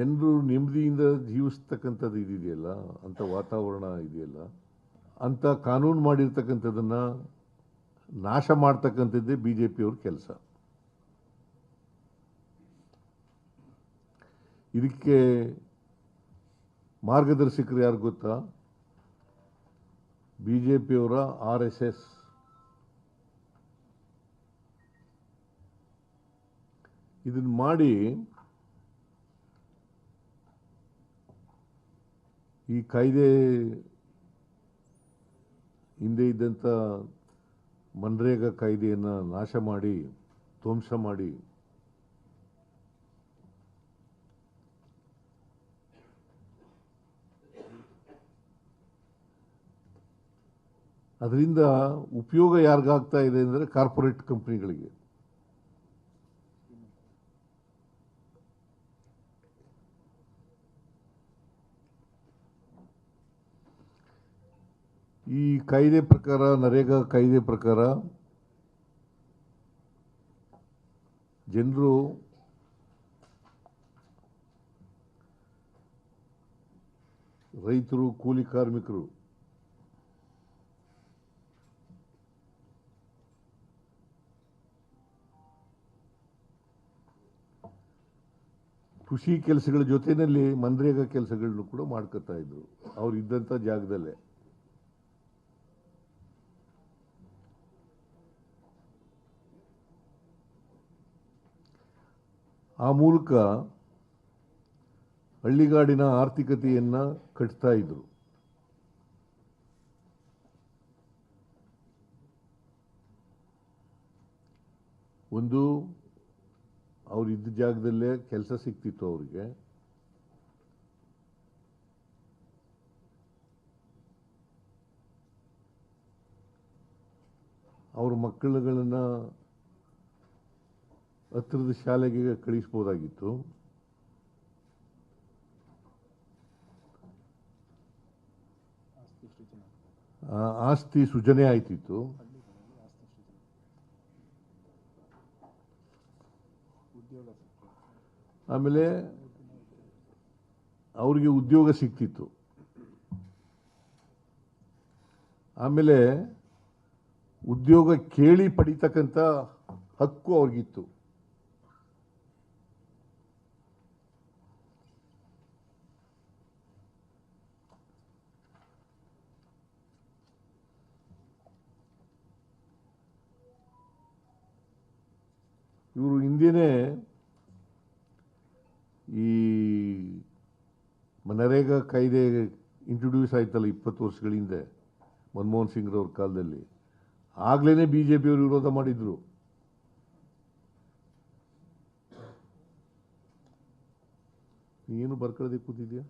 ಜನರು ನೆಮ್ಮದಿಯಿಂದ ಜೀವಿಸ್ತಕ್ಕಂಥದ್ದು ಇದೆಯಲ್ಲ ಅಂಥ ವಾತಾವರಣ ಇದೆಯಲ್ಲ, ಅಂಥ ಕಾನೂನು ಮಾಡಿರ್ತಕ್ಕಂಥದ್ದನ್ನು ನಾಶ ಮಾಡ್ತಕ್ಕಂಥದ್ದೇ ಬಿ ಜೆ ಪಿಯವ್ರ ಕೆಲಸ. ಇದಕ್ಕೆ ಮಾರ್ಗದರ್ಶಕರು ಯಾರು ಗೊತ್ತಾ? ಬಿ ಜೆ ಪಿಯವರ ಆರ್ ಎಸ್ ಎಸ್. ಇದನ್ನು ಮಾಡಿ ಈ ಕಾಯ್ದೆ ಹಿಂದೆ ಇದ್ದಂಥ ಮನ್ರೇಗಾ ಕಾಯ್ದೆಯನ್ನು ನಾಶ ಮಾಡಿ, ಧ್ವಂಸ ಮಾಡಿ, ಅದರಿಂದ ಉಪಯೋಗ ಯಾರಿಗಾಗ್ತಾ ಇದೆ ಅಂದರೆ ಕಾರ್ಪೊರೇಟ್ ಕಂಪ್ನಿಗಳಿಗೆ. ಈ ಕಾಯ್ದೆ ಪ್ರಕಾರ, ನರೇಗಾ ಕಾಯ್ದೆ ಪ್ರಕಾರ ಜನರು ರೈತರು, ಕೂಲಿ ಕಾರ್ಮಿಕರು ಕೃಷಿ ಕೆಲಸಗಳ ಜೊತೆಯಲ್ಲಿ ಮನ್ರೇಗಾ ಕೆಲಸಗಳನ್ನು ಕೂಡ ಮಾಡ್ಕೋತಾ ಇದ್ರು. ಅವ್ರು ಇದ್ದಂಥ ಜಾಗದಲ್ಲೇ. ಆ ಮೂಲಕ ಹಳ್ಳಿಗಾಡಿನ ಆರ್ಥಿಕತೆಯನ್ನು ಕಟ್ತಾ ಇದ್ರು. ಒಂದು ಅವ್ರು ಇದ್ದ ಜಾಗದಲ್ಲೇ ಕೆಲಸ ಸಿಗ್ತಿತ್ತು ಅವರಿಗೆ. ಅವ್ರ ಮಕ್ಕಳುಗಳನ್ನು ಹತ್ತಿರದ ಶಾಲೆಗೆ ಕಳಿಸ್ಬೋದಾಗಿತ್ತು. ಆಸ್ತಿ ಸೃಜನೆ ಆಯ್ತಿತ್ತು. ಆಮೇಲೆ ಅವರಿಗೆ ಉದ್ಯೋಗ ಸಿಕ್ತಿತ್ತು. ಆಮೇಲೆ ಉದ್ಯೋಗ ಕೇಳಿ ಪಡಿತಕ್ಕಂಥ ಹಕ್ಕು ಅವ್ರಿಗಿತ್ತು. ಇವರು ಹಿಂದೇನೆ ಈ ನರೇಗಾ ಕಾಯ್ದೆ ಇಂಟ್ರೊಡ್ಯೂಸ್ ಆಯ್ತಲ್ಲ ಇಪ್ಪತ್ತು ವರ್ಷಗಳ ಹಿಂದೆ, ಮನಮೋಹನ್ ಸಿಂಗ್ರವ್ರ ಕಾಲದಲ್ಲಿ. ಆಗ್ಲೇ ಬಿ ಜೆ ಪಿಯವರು ವಿರೋಧ ಮಾಡಿದ್ರು. ನೀನು ಬರ್ಕೊಳ್ಳದೆ ಕೂತಿದ್ಯಾ?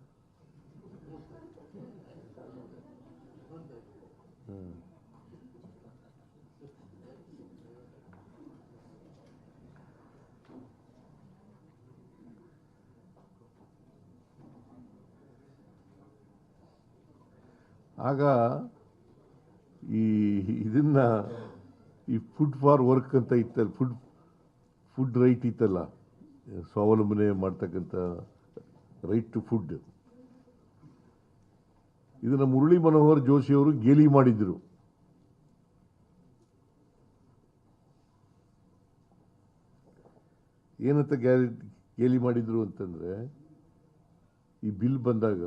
ಆಗ ಈ ಇದನ್ನ ಈ ಫುಡ್ ಫಾರ್ ವರ್ಕ್ ಅಂತ ಇತ್ತಲ್ಲ ಫುಡ್ ಫುಡ್ ರೈಟ್ ಇತ್ತಲ್ಲ, ಸ್ವಾವಲಂಬನೆ ಮಾಡ್ತಕ್ಕಂಥ ರೈಟ್ ಟು ಫುಡ್ ಇದನ್ನ ಮುರಳಿ ಮನೋಹರ್ ಜೋಶಿ ಅವರು ಗೇಲಿ ಮಾಡಿದ್ರು. ಏನಂತ ಗ್ಯಾರಿ ಗೇಲಿ ಮಾಡಿದ್ರು ಅಂತಂದ್ರೆ, ಈ ಬಿಲ್ ಬಂದಾಗ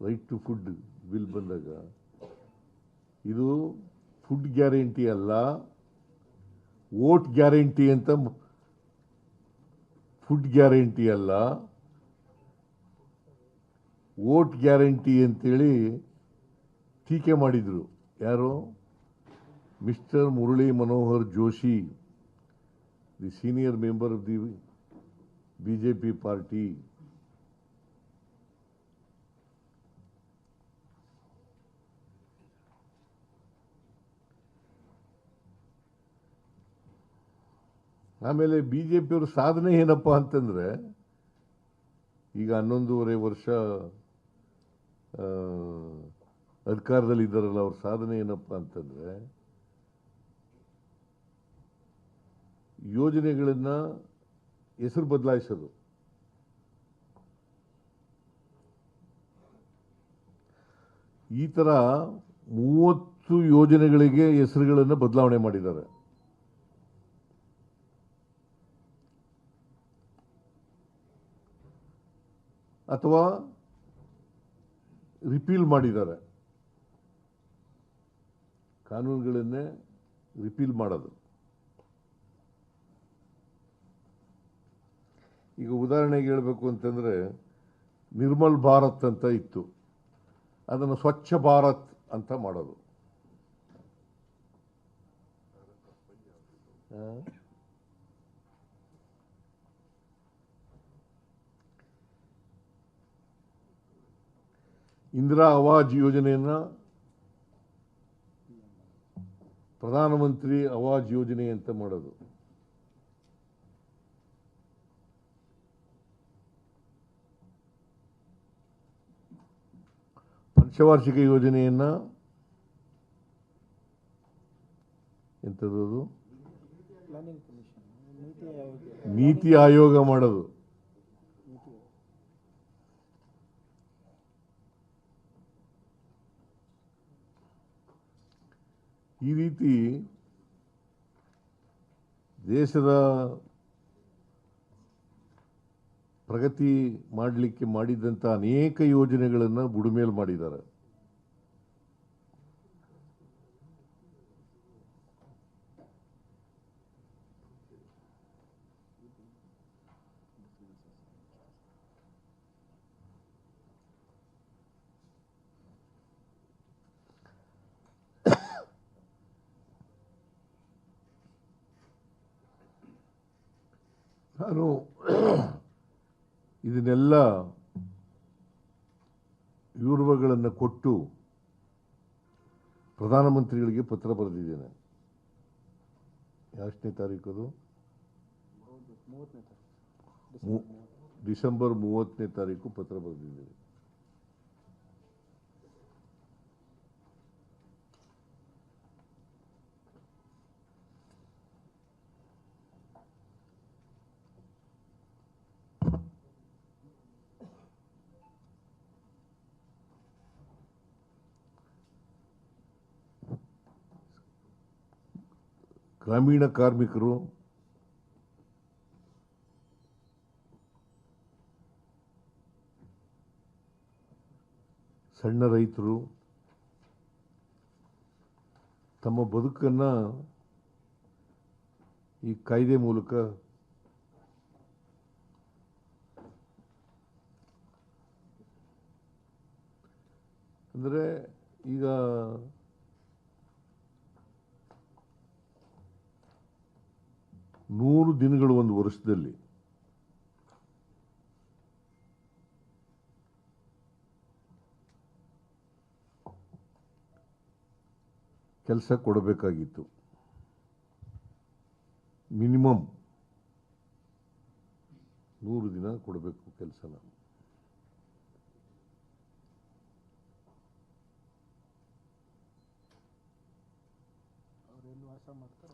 ರೈಟ್ ಟು ಫುಡ್ ಬಿಲ್ ಬಂದಾಗ, ಇದು ಫುಡ್ ಗ್ಯಾರಂಟಿ ಅಲ್ಲ ವೋಟ್ ಗ್ಯಾರಂಟಿ ಅಂತ ಫುಡ್ ಗ್ಯಾರಂಟಿ ಅಲ್ಲ ವೋಟ್ ಗ್ಯಾರಂಟಿ ಅಂತೇಳಿ ಟೀಕೆ ಮಾಡಿದರು. ಯಾರು? Mister Murali Manohar Joshi the senior member of the B J P party ಆಮೇಲೆ ಬಿ ಜೆ ಪಿಯವ್ರ ಸಾಧನೆ ಏನಪ್ಪ ಅಂತಂದರೆ, ಈಗ ಹನ್ನೊಂದೂವರೆ ವರ್ಷ ಅಧಿಕಾರದಲ್ಲಿ ಅಧಿಕಾರದಲ್ಲಿದ್ದಾರಲ್ಲ ಅವ್ರ ಸಾಧನೆ ಏನಪ್ಪ ಅಂತಂದರೆ, ಯೋಜನೆಗಳನ್ನು ಹೆಸರು ಬದಲಾಯಿಸೋದು. ಈ ಥರ ಮೂವತ್ತು ಯೋಜನೆಗಳಿಗೆ ಹೆಸರುಗಳನ್ನು ಬದಲಾವಣೆ ಮಾಡಿದ್ದಾರೆ. ಅಥವಾ ರಿಪೀಲ್ ಮಾಡಿದ್ದಾರೆ. ಕಾನೂನುಗಳನ್ನೇ ರಿಪೀಲ್ ಮಾಡೋದು. ಈಗ ಉದಾಹರಣೆಗೆ ಹೇಳಬೇಕು ಅಂತಂದರೆ ನಿರ್ಮಲ್ ಭಾರತ್ ಅಂತ ಇತ್ತು. ಅದನ್ನು ಸ್ವಚ್ಛ ಭಾರತ್ ಅಂತ ಮಾಡೋದು. ಇಂದಿರಾ ಆವಾಜ್ ಯೋಜನೆಯನ್ನು ಪ್ರಧಾನಮಂತ್ರಿ ಆವಾಜ್ ಯೋಜನೆ ಅಂತ ಮಾಡೋದು. ಪಂಚವಾರ್ಷಿಕ ಯೋಜನೆಯನ್ನು ಎಂಥದ್ದು ನೀತಿ ಆಯೋಗ ಮಾಡೋದು. ಈ ರೀತಿ ದೇಶದ ಪ್ರಗತಿ ಮಾಡಲಿಕ್ಕೆ ಮಾಡಿದಂಥ ಅನೇಕ ಯೋಜನೆಗಳನ್ನು ಬುಡಮೇಲು ಮಾಡಿದ್ದಾರೆ. ನಾನು ಇದನ್ನೆಲ್ಲ ವಿವರಗಳನ್ನು ಕೊಟ್ಟು ಪ್ರಧಾನಮಂತ್ರಿಗಳಿಗೆ ಪತ್ರ ಬರೆದಿದ್ದೇನೆ. ಎಷ್ಟನೇ ತಾರೀಕು ಅದು? ಡಿಸೆಂಬರ್ ಮೂವತ್ತನೇ ತಾರೀಕು ಪತ್ರ ಬರೆದಿದ್ದೇನೆ. ಗ್ರಾಮೀಣ ಕಾರ್ಮಿಕರು ಸಣ್ಣ ರೈತರು ತಮ್ಮ ಬದುಕನ್ನು ಈ ಕಾಯ್ದೆ ಮೂಲಕ ಅಂದರೆ ಈಗ ನೂರು ದಿನಗಳು ಒಂದು ವರ್ಷದಲ್ಲಿ. ಕೆಲಸ ಕೊಡಬೇಕಾಗಿತ್ತು. ಮಿನಿಮಮ್ ನೂರು ದಿನ ಕೊಡಬೇಕು ಕೆಲಸನ.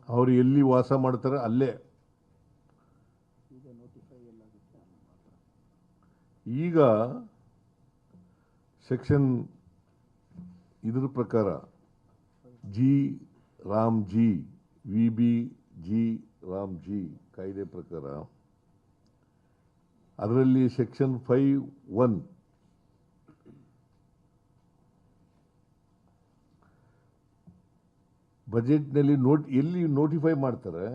ಅವ್ರು ಎಲ್ಲಿ ವಾಸ ಮಾಡ್ತಾರೆ ಅಲ್ಲೇ. ಈಗ ಸೆಕ್ಷನ್ ಇದ್ರ ಪ್ರಕಾರ G RAM G, V B G RAM G ಕಾಯ್ದೆ ಪ್ರಕಾರ ಅದರಲ್ಲಿ ಸೆಕ್ಷನ್ ಫೈವ್ ಒನ್ ಬಜೆಟ್ನಲ್ಲಿ ನೋಟ್ ಎಲ್ಲಿ ನೋಟಿಫೈ ಮಾಡ್ತಾರೆ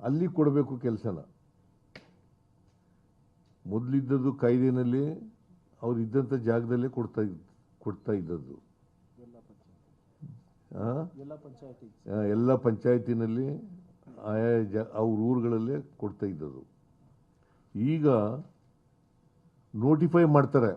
ಅಲ್ಲಿ ಕೊಡಬೇಕು ಕೆಲಸನ. ಮೊದಲಿದ್ದದ್ದು ಕಾಯ್ದೆನಲ್ಲಿ ಅವ್ರು ಇದ್ದಂಥ ಜಾಗದಲ್ಲೇ ಕೊಡ್ತಾ ಕೊಡ್ತಾ ಇದ್ದದ್ದು. ಎಲ್ಲ ಪಂಚಾಯತಿನಲ್ಲಿ ಆಯಾ ಜ ಅವ್ರ ಊರುಗಳಲ್ಲೇ ಕೊಡ್ತಾ ಇದ್ದದ್ದು. ಈಗ ನೋಟಿಫೈ ಮಾಡ್ತಾರೆ.